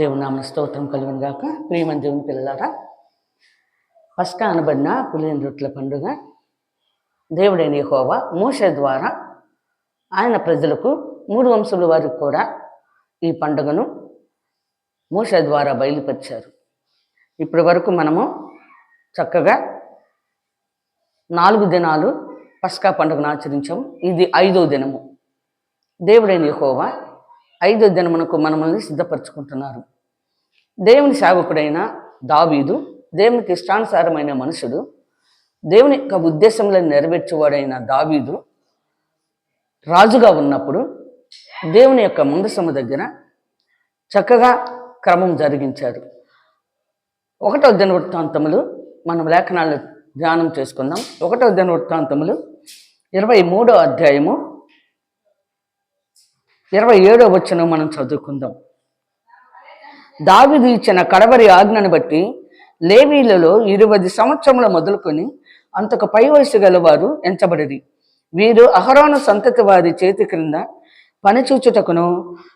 దేవునామ స్తోత్రం కలుగును గాక. ప్రియమని దేవుని పిల్లలారా పస్కా అనబడిన పులియని రొట్టెల పండుగ. దేవుడైన హోవా మూష ద్వారా ఆయన ప్రజలకు మూడు వంశముల వారికి కూడా ఈ పండుగను మూష ద్వారా బయలుపరిచారు. ఇప్పటి వరకు మనము చక్కగా నాలుగు దినాలు పస్కా పండుగను ఆచరించాము. ఇది ఐదో దినము. దేవుడైన హోవా ఐదో దినమునకు మనల్ని సిద్ధపరచుకుంటున్నారు. దేవుని సేవకుడైన దావీదు దేవునికి ఇష్టానుసారమైన మనుషుడు దేవుని యొక్క ఉద్దేశంలో నెరవేర్చేవాడైన దావీదు రాజుగా ఉన్నప్పుడు దేవుని యొక్క ముందసము దగ్గర చక్కగా క్రమం జరిగించారు ఒకటో దినవృత్తాంతములు మనం లేఖనాలు ధ్యానం చేసుకుందాం. ఒకటో దినవృత్తాంతములు ఇరవై మూడో అధ్యాయము ఇరవై ఏడో వచ్చిన మనం చదువుకుందాం. దావిది ఇచ్చిన కడవరి ఆజ్ఞను బట్టి లేవీలలో ఇరవై సంవత్సరముల మొదలుకొని అంతకు పై వయసు గలవారు ఎంచబడిది వీరు అహరోను సంతతి వారి చేతి క్రింద పనిచూచుటకును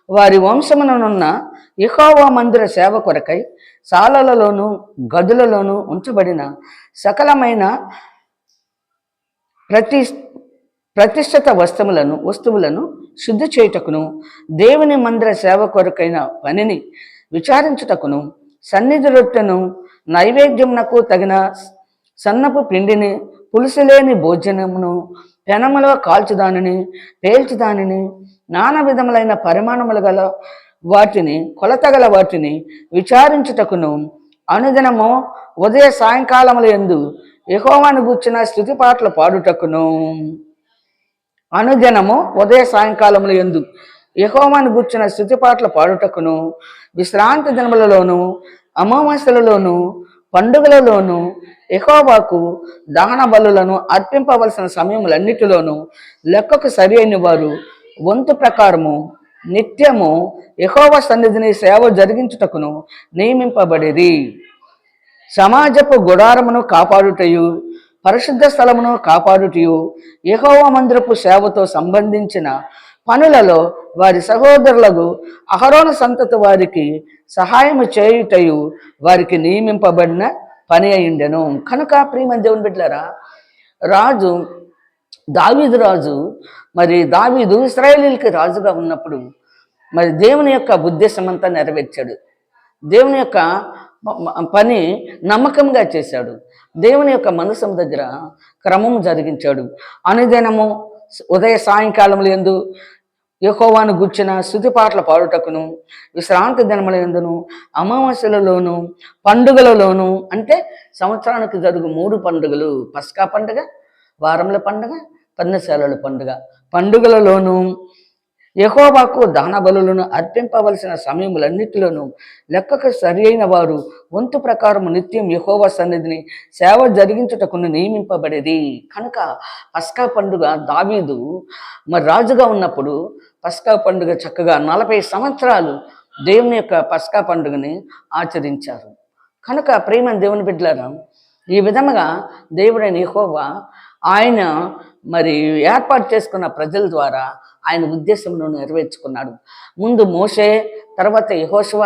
వారి వంశముననున్న ఇహోవా మందిర సేవ కొరకై సాలలలోను గదులలోను ఉంచబడిన సకలమైన ప్రతి ప్రతిష్ఠిత వస్తువులను వస్తువులను శుద్ధి చేయుటకును దేవుని మందిర సేవ కొరకైన పనిని విచారించుటకును సన్నిధి రొట్టెను నైవేద్యమునకు తగిన సన్నపు పిండిని పులుసులేని భోజనమును పెనములో కాల్చుదానిని పేల్చుదానిని నానా విధములైన పరిమాణములు గల వాటిని కొలతగల వాటిని విచారించుటకును అనుదినము ఉదయ సాయంకాలముల ఎందు యెహోవాను గూర్చిన స్థుతి పాటలు పాడుటకును. అనుదినము ఉదయ సాయంకాలములు ఎందు యెహోవాను గుర్చిన స్థుతి పాటలు పాడుటకును విశ్రాంతి దినములలోను అమావాస్యలలోను పండుగలలోను యెహోవాకు దహన బలులను అర్పింపవలసిన సమయములన్నిటిలోనూ లెక్కకు సరి అయిన వారు వంతు ప్రకారము నిత్యము యహోవ సన్నిధిని సేవ జరిగించుటకును నియమింపబడేది సమాజపు గుడారమును కాపాడుటయు పరిశుద్ధ స్థలమును కాపాడుటయు యెహోవా మందిరపు సేవతో సంబంధించిన పనులలో వారి సహోదరులకు అహరోన సంతతి వారికి సహాయము చేయుటయు వారికి నియమింపబడిన పని అయిండెను కనుక ప్రియమ దేవుని బిడ్డారా రాజు దావీదు రాజు మరి దావీదు ఇస్రాయేలీలకి రాజుగా ఉన్నప్పుడు మరి దేవుని యొక్క ఉద్దేశం అంతా నెరవేర్చాడు. దేవుని యొక్క పని నమ్మకంగా చేశాడు. దేవుని యొక్క మనసం దగ్గర క్రమం జరిగించాడు. అనుదినము ఉదయ సాయంకాలములు ఎందు యహోవాను గుర్చిన స్థుతి పాటల పాడుటకును విశ్రాంతి దినముల ఎందును అమావాస్యలలోను పండుగలలోను అంటే సంవత్సరానికి జరుగు మూడు పండుగలు. పస్కా పండుగ వారముల పండుగ పన్నశాలల పండుగ. పండుగలలోను యెహోవాకు దాన బలులను అర్పింపవలసిన సమయములన్నిటిలోనూ లెక్కకు సరి అయిన వారు వంతు ప్రకారం నిత్యం యహోవా సన్నిధిని సేవ జరిగించుటకును నియమింపబడేది. కనుక పస్కా పండుగ దావీదు మరి రాజుగా ఉన్నప్పుడు పస్కా పండుగ చక్కగా నలభై సంవత్సరాలు దేవుని యొక్క పస్కా పండుగని ఆచరించారు. కనుక ప్రేమ దేవుని బిడ్డలారా ఈ విధముగా దేవుడైన యహోవా ఆయన మరి ఏర్పాటు చేసుకున్న ప్రజల ద్వారా ఆయన ఉద్దేశంను నెరవేర్చుకున్నాడు. ముందు మోషే తర్వాత యహోశవ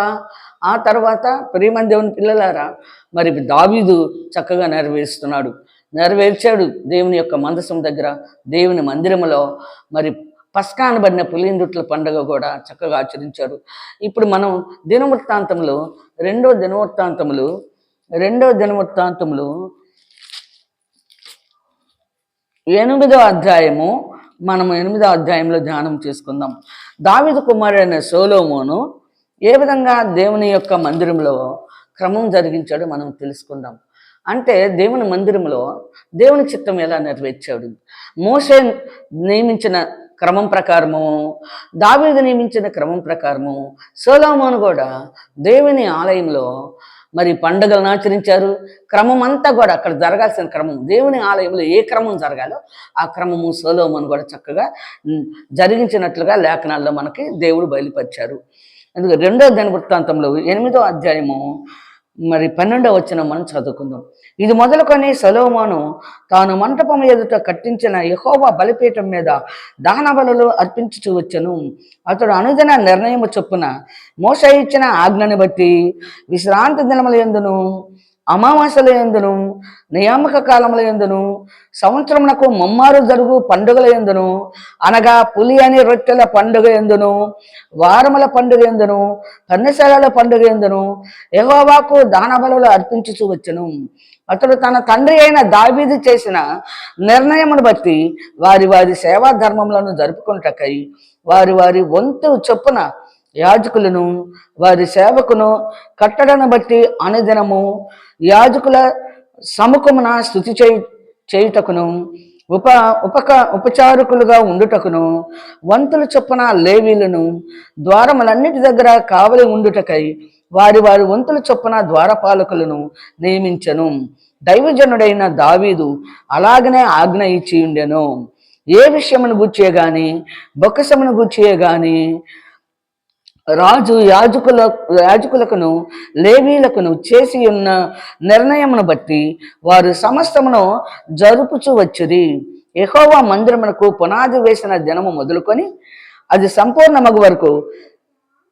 ఆ తర్వాత ప్రేమన్ దేవుని పిల్లలారా మరి దావీదు చక్కగా నెరవేరుస్తున్నాడు. నెరవేర్చాడు దేవుని యొక్క మందసం దగ్గర దేవుని మందిరములో. మరి పస్కానబడిన పులిందుట్ల పండుగ కూడా చక్కగా ఆచరించారు. ఇప్పుడు మనం దినవృత్తాంతంలో రెండో దినవృత్తాంతములు రెండో దినవృత్తాంతములు ఎనిమిదో అధ్యాయము మనం ఎనిమిదో అధ్యాయంలో ధ్యానం చేసుకుందాం. దావిదు కుమారుడైన సోలోమోను ఏ విధంగా దేవుని యొక్క మందిరంలో క్రమం జరిగించాడో మనం తెలుసుకుందాం. అంటే దేవుని మందిరంలో దేవుని చిత్తం ఎలా నెరవేర్చాడు? మోసే నియమించిన క్రమం ప్రకారము దావీదు నియమించిన క్రమం ప్రకారము సోలోమోను కూడా దేవుని ఆలయంలో మరి పండుగలను ఆచరించారు. క్రమం అంతా కూడా అక్కడ జరగాల్సిన క్రమం దేవుని ఆలయంలో ఏ క్రమం జరగాలో ఆ క్రమము సోలోమని కూడా చక్కగా జరిగించినట్లుగా లేఖనాల్లో మనకి దేవుడు బయలుపరిచారు. అందుకే రెండో దిన వృత్తాంతంలో ఎనిమిదో అధ్యాయము మరి పన్నెండవ వచ్చిన మనం చదువుకుందాం. ఇది మొదలుకొని సలోమాను తాను మంటపం ఎదుట కట్టించిన యహోవా బలిపీఠం మీద దహన బలులు అర్పించుచు వచ్చను. అతడు అనుదిన నిర్ణయము చొప్పున మోస ఇచ్చిన ఆజ్ఞని బట్టి విశ్రాంతి దినముల ఎందును అమావాస్యల ఎందును నియామక కాలముల ఎందును సంవత్సరమునకు ముమ్మారు జరుగు పండుగల ఎందును అనగా పులి అని రొట్టెల పండుగ ఎందును వారముల పండుగ ఎందును కన్నశాలల పండుగ ఎందును యహోవాకు దానబలులు అర్పించుచూ వచ్చును. అతడు తన తండ్రి అయిన దావీది చేసిన నిర్ణయమును బట్టి వారి వారి సేవా ధర్మములను జరుపుకుంటకై వారి వారి వంతు చొప్పున యాజకులను వారి సేవకును కట్టడను బట్టి అనుదినము యాజకుల సముఖమున స్థుతి చేయి చేయుటకును ఉప ఉపక ఉపచారకులుగా ఉండుటకును వంతుల చొప్పున లేవీలను ద్వారములన్నిటి దగ్గర కావలి ఉండుటకై వారి వారి వంతుల చొప్పున ద్వారపాలకులను నియమించను. దైవజనుడైన దావీదు అలాగనే ఆజ్ఞ ఇచ్చి ఉండెను. ఏ విషయమును గుచ్చే గాని బొక్కసమును గుచ్చే గాని రాజు యాజకుల యాజకులకును లేవీలకును చేసి ఉన్న నిర్ణయమును బట్టి వారు సమస్తమును జరుపుచు వచ్చిరి. ఎహోవా మందిరమునకు పునాది వేసిన దినము మొదలుకొని అది సంపూర్ణమగు వరకు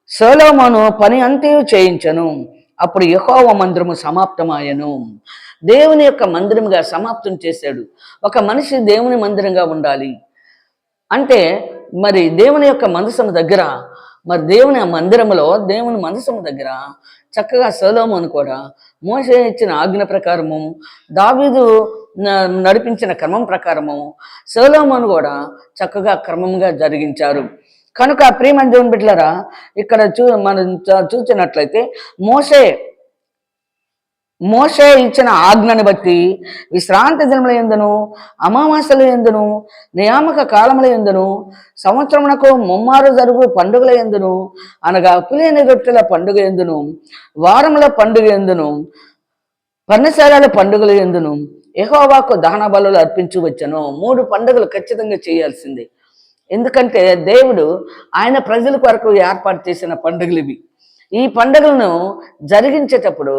సోలోమోను పని అంతయు చేయించను. అప్పుడు యహోవ మందిరము సమాప్తమాయను. దేవుని యొక్క మందిరముగా సమాప్తం చేశాడు. ఒక మనిషి దేవుని మందిరంగా ఉండాలి. అంటే మరి దేవుని యొక్క మనసము దగ్గర మరి దేవుని ఆ మందిరములో దేవుని మనసు దగ్గర చక్కగా సలోమోను కూడా మోసే ఇచ్చిన ఆజ్ఞ ప్రకారము దావీదు నడిపించిన క్రమం ప్రకారము సలోమోను కూడా చక్కగా క్రమంగా జరిగించారు. కనుక ప్రియమైన దేవుని బిడ్డలరా ఇక్కడ చూ మనం చూసినట్లయితే మోసే మోషే ఇచ్చిన ఆజ్ఞను బట్టి విశ్రాంతి దినముల ఎందును అమావాస్యల ఎందును నియామక కాలముల ఎందును సంవత్సరమునకు ముమ్మారు జరుగు పండుగల ఎందును అనగా పులియని రొట్టెల పండుగ ఎందును వారముల పండుగ ఎందును పన్నశాలల పండుగల ఎందును యహోవాకు దహన బలు అర్పించవచ్చును మూడు పండుగలు ఖచ్చితంగా చేయాల్సిందే. ఎందుకంటే దేవుడు ఆయన ప్రజల కొరకు ఏర్పాటు చేసిన పండుగలు ఇవి. ఈ పండుగలను జరిగించేటప్పుడు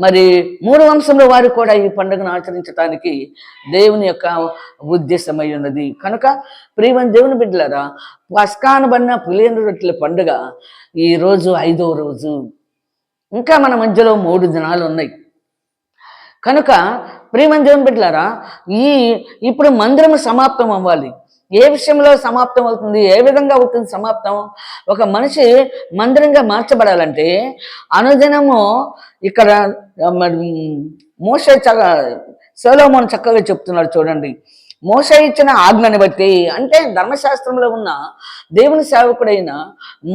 మరి మూడు వంశంలో వారు కూడా ఈ పండుగను ఆచరించడానికి దేవుని యొక్క ఉద్దేశమై ఉన్నది. కనుక ప్రియమైన దేవుని బిడ్డలారా పస్కానబడిన పులియని రొట్టెల పండుగ ఈ రోజు ఐదో రోజు. ఇంకా మన మధ్యలో మూడు దినాలు ఉన్నాయి. కనుక ప్రియమైన దేవుని బిడ్డలారా ఈ ఇప్పుడు మందిరం సమాప్తం అవ్వాలి. ఏ విషయంలో సమాప్తం అవుతుంది? ఏ విధంగా అవుతుంది సమాప్తం? ఒక మనిషి మందిరంగా మార్చబడాలంటే అనుదినము ఇక్కడ ఆ, మోసే చక్క సోలోమోన్ చక్కగా చెప్తున్నారు చూడండి. మోస ఇచ్చిన ఆజ్ఞని బట్టి అంటే ధర్మశాస్త్రంలో ఉన్న దేవుని సేవకుడైన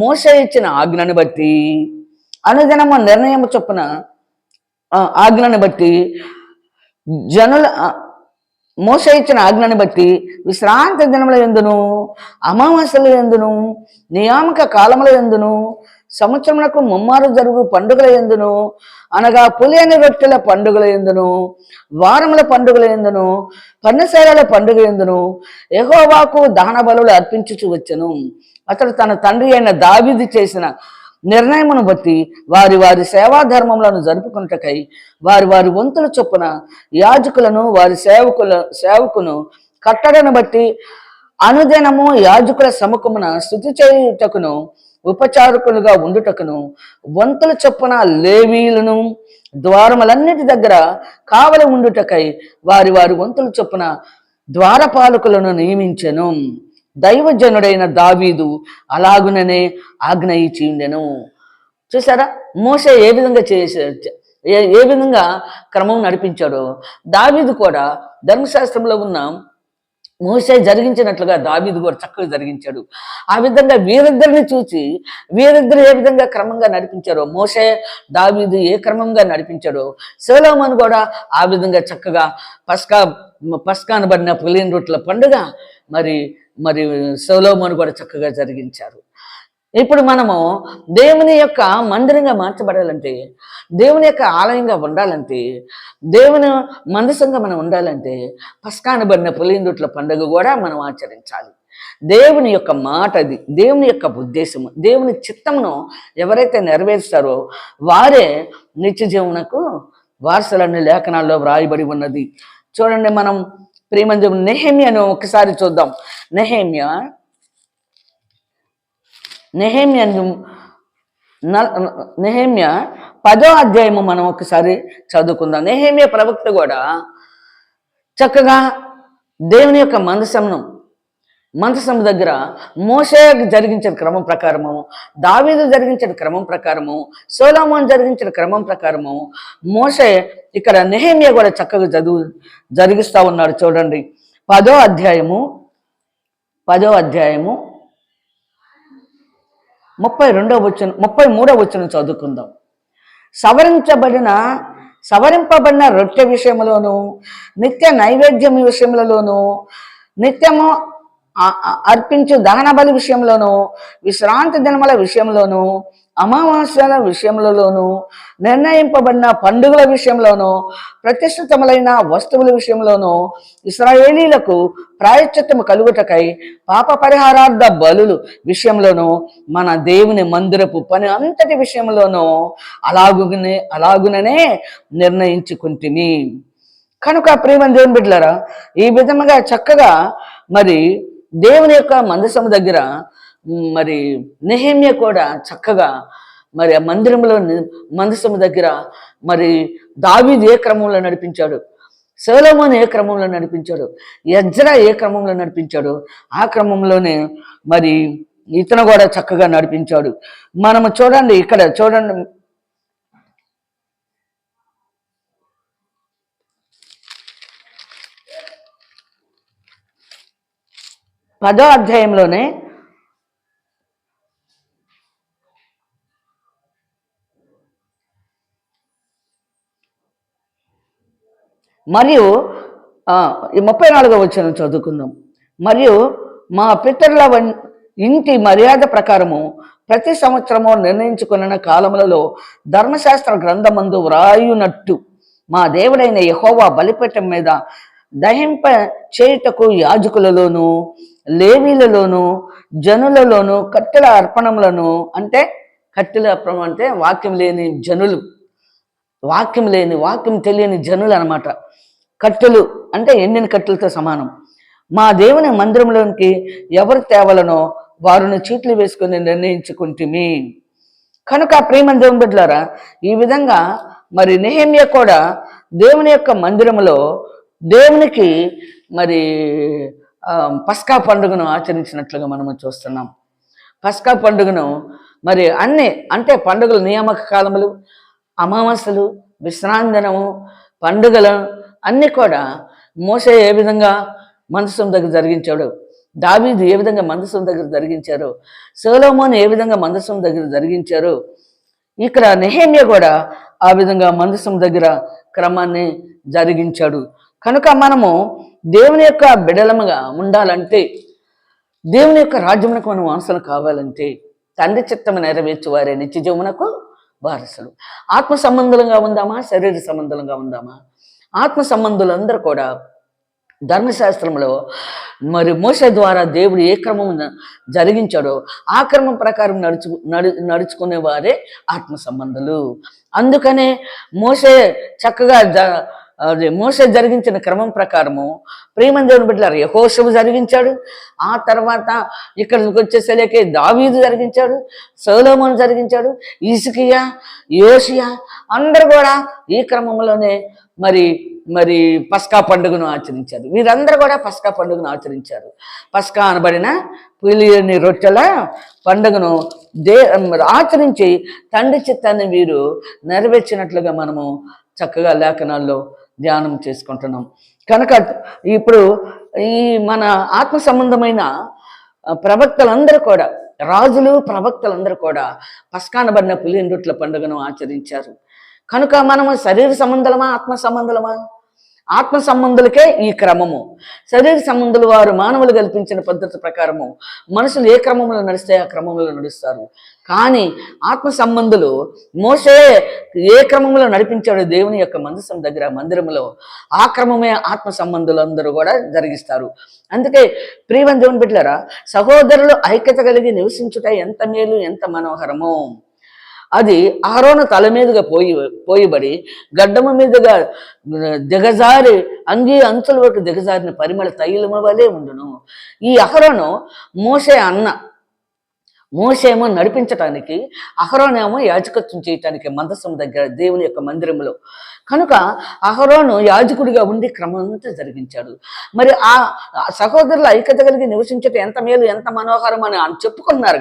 మోస ఇచ్చిన ఆజ్ఞని బట్టి అనుదినము నిర్ణయం చొప్పున ఆజ్ఞని బట్టి జనుల మోస ఇచ్చిన ఆజ్ఞను బట్టి విశ్రాంతి దినముల ఎందును అమావాస్యల ఎందును నియామక కాలముల ఎందును సంవత్సరములకు ముమ్మారు జరుగు పండుగల ఎందును అనగా పులియని రొట్టెల పండుగల ఎందును వారముల పండుగల ఎందును పన్నశాలల పండుగ ఎందును ఎహోవాకు దాన బలులు అర్పించుచు వచ్చను. అతడు తన తండ్రి అయిన దావిది చేసిన నిర్ణయమును బట్టి వారి వారి సేవా ధర్మములను జరుపుకుంటకై వారి వారి వంతుల చొప్పున యాజకులను వారి సేవకుల సేవకును కట్టడను బట్టి అనుదినము యాజకుల సముఖమున స్థుతి చేయుటకును ఉపచారకులుగా ఉండుటకును వంతుల చొప్పున లేవీలను ద్వారములన్నిటి దగ్గర కావలి ఉండుటకై వారి వారి వంతుల చొప్పున ద్వారపాలకులను నియమించెను. దైవజనుడైన దావీదు అలాగుననే ఆజ్ఞ ఇచ్చి ఉండెను. చూసారా మోస ఏ విధంగా చేసే ఏ ఏ విధంగా క్రమం నడిపించాడో? దావీదు కూడా ధర్మశాస్త్రంలో ఉన్న మోసే జరిగించినట్లుగా దావీదు కూడా చక్కగా జరిగించాడు. ఆ విధంగా వీరిద్దరిని చూసి వీరిద్దరు ఏ విధంగా క్రమంగా నడిపించారో? మోసే దావీదు ఏ క్రమంగా నడిపించాడో? సోలోమన్ కూడా ఆ విధంగా చక్కగా పస్కా పస్కానబడిన పులియన్ పండుగ మరి మరి సోలోమన్ కూడా చక్కగా జరిగించారు. ఇప్పుడు మనము దేవుని యొక్క మందిరంగా మార్చబడాలంటే దేవుని యొక్క ఆలయంగా ఉండాలంటే దేవుని మందసంగా మనం ఉండాలంటే పస్కానబడిన పులిందుట్ల పండుగ కూడా మనం ఆచరించాలి. దేవుని యొక్క మాట అది దేవుని యొక్క ఉద్దేశము దేవుని చిత్తమును ఎవరైతే నెరవేరుస్తారో వారే నిత్య జీవనకు వారసులన్నీ లేఖనాల్లో వ్రాయబడి ఉన్నది. చూడండి మనం ప్రేమంజం నెహేమియాను ఒకసారి చూద్దాం. నెహేమియా? నెహేమియా నెహేమియా? పదో అధ్యాయము మనం ఒకసారి చదువుకుందాం. నెహేమియా ప్రవక్త కూడా చక్కగా దేవుని యొక్క మందసంను మందసం దగ్గర మోసే జరిగించిన క్రమం ప్రకారము దావీదు జరిగించిన క్రమం ప్రకారము సోలామోన్ జరిగించిన క్రమం ప్రకారము మోసే ఇక్కడ నెహేమియా కూడా చక్కగా చదువు జరిగిస్తూ ఉన్నాడు చూడండి. పదో అధ్యాయము పదో అధ్యాయము ముప్పై రెండో వచ్చిన ముప్పై మూడో వచ్చిన చదువుకుందాం. సవరించబడిన సవరింపబడిన రొట్టె విషయంలోను నిత్య నైవేద్యం విషయంలోను నిత్యము అర్పించు దహన బలి విషయంలోనూ విశ్రాంతి దినముల విషయంలోనూ అమావాస్యాల విషయంలోనూ నిర్ణయింపబడిన పండుగల విషయంలోనూ ప్రతిష్ఠితములైన వస్తువుల విషయంలోనూ ఇస్రాయేలీలకు ప్రాయశ్చిత్తము కలుగుటకై పాప పరిహారార్థ బలులు విషయంలోనూ మన దేవుని మందిరపు పని అంతటి విషయంలోనూ అలాగునే అలాగుననే నిర్ణయించుకుంటుని కనుక ప్రేమ దేవుని బిడ్డలరా ఈ విధముగా చక్కగా మరి దేవుని యొక్క మందసము దగ్గర మరి నెహేమ్య కూడా చక్కగా మరి ఆ మందిరంలో మందసము దగ్గర మరి దావీద్ ఏ క్రమంలో నడిపించాడు? సోలోమోన్ ఏ క్రమంలో నడిపించాడు? యజ్రా ఏ క్రమంలో నడిపించాడు? ఆ క్రమంలోనే మరి ఇతను కూడా చక్కగా నడిపించాడు. మనము చూడండి ఇక్కడ చూడండి పదో అధ్యాయంలోనే మరియు ఈ ముప్పై నాలుగో వచ్చిన చదువుకుందాం. మరియు మా పితరుల ఇంటి మర్యాద ప్రకారము ప్రతి సంవత్సరము నిర్ణయించుకున్న కాలములలో ధర్మశాస్త్ర గ్రంథమందు వ్రాయునట్టు. మా దేవుడైన యహోవా బలిపీఠం మీద దహింప చేయుటకు యాజకులలోను లేవీలలోను జనులలోను కట్టెల అర్పణములను అంటే కట్టెల అర్పణం అంటే వాక్యం లేని జనులు. వాక్యం లేని వాక్యం తెలియని జనులు అనమాట కట్టెలు అంటే ఎండిన కట్టెలతో సమానం. మా దేవుని మందిరంలోనికి ఎవరు తేవలనో వారిని చీట్లు వేసుకుని నిర్ణయించుకుంటుమి. కనుక ప్రేమ దేవుని బిడ్డలారా ఈ విధంగా మరి నేహమ్య కూడా దేవుని యొక్క మందిరములో దేవునికి మరి పస్కా పండుగను ఆచరించినట్లుగా మనము చూస్తున్నాం. పస్కా పండుగను మరి అన్ని అంటే పండుగలు నియామక కాలములు అమావాస్యలు విశ్రాంతనము పండుగలు అన్నీ కూడా మోసే ఏ విధంగా మందసం దగ్గర జరిగించాడు? దావీదు ఏ విధంగా మందసం దగ్గర జరిగించారు? సోలోమోన్ ఏ విధంగా మందసం దగ్గర జరిగించారు? ఇక్కడ నెహేమ్య కూడా ఆ విధంగా మందసం దగ్గర క్రమాన్ని జరిగించాడు. కనుక మనము దేవుని యొక్క బిడలముగా ఉండాలంటే దేవుని యొక్క రాజ్యమునకు మనం వారసులు కావాలంటే తండ్రి చిత్తము నెరవేర్చు వారే నిత్య జీవనకు వారసులు. ఆత్మ సంబంధులంగా ఉందామా? శరీర సంబంధులంగా ఉందామా? ఆత్మ సంబంధులందరూ కూడా ధర్మశాస్త్రంలో మరి మోస ద్వారా దేవుడు ఏ క్రమం జరిగించాడో ఆ క్రమం ప్రకారం నడుచు నడు నడుచుకునేవారే ఆత్మ సంబంధులు. అందుకనే మోసే చక్కగా జ మోసే జరిగించిన క్రమం ప్రకారము ప్రేమందేవుని బిడ్డలారు యహోశవు జరిగించాడు. ఆ తర్వాత ఇక్కడికి వచ్చేసరికి దావీదు జరిగించాడు సోలోమోన్ జరిగించాడు ఈసుకియా యోషియా అందరు కూడా ఈ క్రమంలోనే మరి మరి పస్కా పండుగను ఆచరించారు. వీరందరూ కూడా పస్కా పండుగను ఆచరించారు. పస్కా అనబడిన పులియని రొట్టెల పండుగను దే ఆచరించి తండ్రి చిత్తాన్ని వీరు నెరవేర్చినట్లుగా మనము చక్కగా లేఖనాల్లో ధ్యానం చేసుకుంటున్నాం. కనుక ఇప్పుడు ఈ మన ఆత్మ సంబంధమైన ప్రవక్తలందరూ కూడా రాజులు ప్రవక్తలందరూ కూడా పస్కానబడిన పులియని పండుగను ఆచరించారు. కనుక మనము శరీర సంబంధమా ఆత్మ సంబంధమా ఆత్మ సంబంధులకే ఈ క్రమము. శరీర సంబంధులు వారు మానవులు కల్పించిన పద్ధతి ప్రకారము మనుషులు ఏ క్రమంలో నడిస్తే ఆ క్రమంలో నడుస్తారు. కానీ ఆత్మ సంబంధులు మోసే ఏ క్రమంలో నడిపించాడు దేవుని యొక్క మందసం దగ్గర మందిరంలో ఆ క్రమమే ఆత్మ సంబంధులందరూ కూడా జరిగిస్తారు. అందుకే ప్రియవన్ దేవుని బిడ్డలారా సహోదరులు ఐక్యత కలిగి నివసించుట ఎంత మేలు ఎంత మనోహరమో. అది అహరోను తల మీదుగా పోయి పోయిబడి గడ్డము మీదుగా దిగజారి అంగీ అంచుల వరకు దిగజారిన పరిమళ తైలము వలె ఉండును. ఈ అహరోను మోసే అన్న మోసేమో నడిపించటానికి అహరోనేమో యాజకత్వం చేయటానికి మందసం దగ్గర దేవుని యొక్క మందిరంలో కనుక అహరోను యాజకుడిగా ఉండి క్రమంతా జరిగించాడు. మరి ఆ సహోదరుల ఐక్యత కలిగి నివసించటం ఎంత మేలు ఎంత మనోహరం అని చెప్పుకున్నారు.